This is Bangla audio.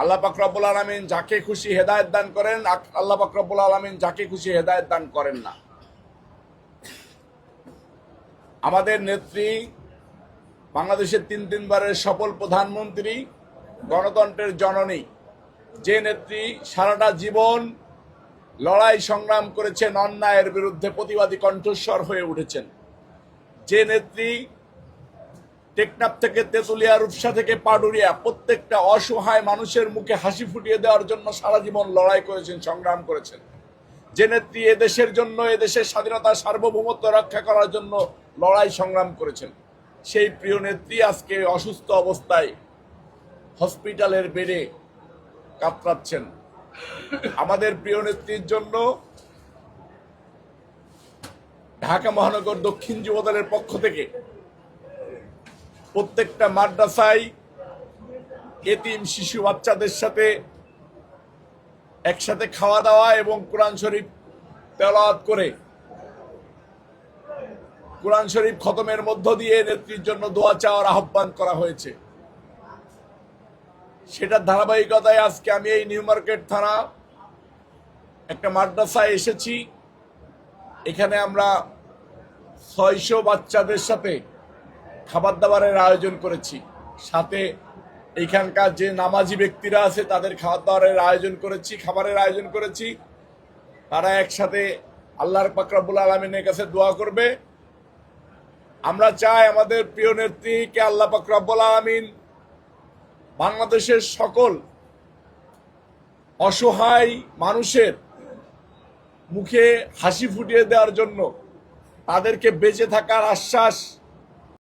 আল্লাহ পাক রব্বুল আলমিন যাকে খুশি হেদায়ত দান করেন আল্লাহ পাক আলমিন যাকে খুশি হেদায়ত দান করেন না। আমাদের নেত্রী বাংলাদেশের তিন তিনবারের সফল প্রধানমন্ত্রী, গণতন্ত্রের জননী। যে নেত্রী সারাটা জীবন লড়াই সংগ্রাম করেছেন, অন্যায়ের বিরুদ্ধে প্রতিবাদী কণ্ঠস্বর হয়ে উঠেছেন। যে নেত্রী টেকনাফ থেকে তেতুলিয়া, রূপসা থেকে পাডুরিয়া, প্রত্যেকটা অসহায় মানুষের মুখে হাসি ফুটিয়ে দেওয়ার জন্য সারা জীবন লড়াই করেছেন, সংগ্রাম করেছেন। যে নেত্রী এদেশের জন্য, এদেশের স্বাধীনতা, সার্বভৌমত্ব রক্ষা করার জন্য লড়াই সংগ্রাম করেছেন, সেই প্রিয় নেত্রী আজকে অসুস্থ অবস্থায় হসপিটালের বেডে কাতরাচ্ছেন। আমাদের প্রিয় নেত্রীর জন্য ঢাকা মহানগর দক্ষিণ যুবদলের পক্ষ থেকে প্রত্যেকটা মাদ্রাসায় এতিম শিশু বাচ্চাদের সাথে একসাথে খাওয়া দাওয়া এবং কোরআন শরীফ তেলাওয়াত করে কোরআন শরীফ খতমের মধ্য দিয়ে নেত্রীর জন্য দোয়া চাওয়ার আহ্বান করা হয়েছে। সেটার ধারাবাহিকতায় আজকে আমি এই নিউ মার্কেট থানা একটা মাদ্রাসায় এসেছি। এখানে আমরা ছয়শো বাচ্চাদের সাথে খাবার দাবারের আয়োজন করেছি। সাথে এইখানকার যে নামাজি ব্যক্তিরা আছে, তাদের খাবার দাবারের আয়োজন করেছি, খাবারের আয়োজন করেছি। তারা একসাথে আল্লাহর পাকরাবুল আলমিনের কাছে দোয়া করবে। আমরা চাই আমাদের প্রিয় নেত্রীকে আল্লাহ পাকরাবুল আলমিন বাংলাদেশের সকল অসহায় মানুষের মুখে হাসি ফুটিয়ে দেওয়ার জন্য তাদেরকে বেঁচে থাকার আশ্বাস